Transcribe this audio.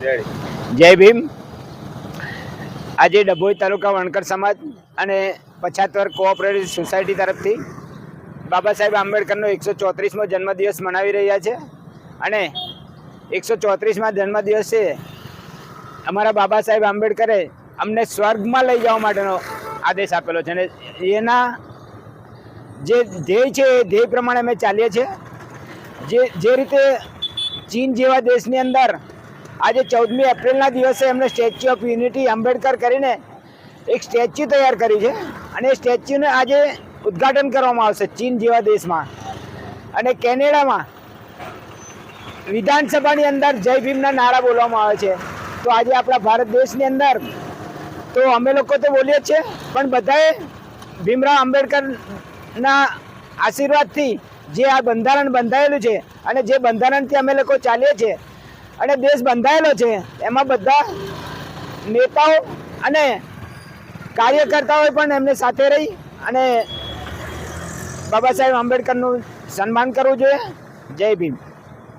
જય ભીમ. આજે ડભોઈ તાલુકા વણકર સમાજ અને પછાતવર કોઓપરેટિવ સોસાયટી તરફથી બાબા સાહેબ આંબેડકરનો એકસો ચોત્રીસમો જન્મદિવસ મનાવી રહ્યા છે અને એકસો ચોત્રીસમાં જન્મદિવસે અમારા બાબા સાહેબ આંબેડકરે અમને સ્વર્ગમાં લઈ જવા માટેનો આદેશ આપેલો છે અને એના જે ધ્યેય છે, એ ધ્યેય પ્રમાણે અમે ચાલીએ છીએ. જે જે રીતે ચીન જેવા દેશની અંદર આજે ચૌદમી એપ્રિલના દિવસે એમણે સ્ટેચ્યુ ઓફ યુનિટી આંબેડકર કરીને એક સ્ટેચ્યુ તૈયાર કરી છે. અને એ સ્ટેચ્યુને આજે ઉદ્ઘાટન કરવામાં આવશે ચીન જેવા દેશમાં. અને કેનેડામાં વિધાનસભાની અંદર જય ભીમના નારા બોલવામાં આવે છે. તો આજે આપણા ભારત દેશની અંદર તો અમે લોકો તો બોલીએ છીએ, પણ બધાએ ભીમરાવ આંબેડકરના આશીર્વાદથી જે આ બંધારણ બંધાયેલું છે અને જે બંધારણથી અમે લોકો ચાલીએ છીએ અને દેશ બંધાયેલો છે. એમાં બધા નેતાઓ અને કાર્યકર્તાઓએ પણ એમને સાથે રહી અને બાબા સાહેબ આંબેડકરનું સન્માન કરવું જોઈએ. જય ભીમ.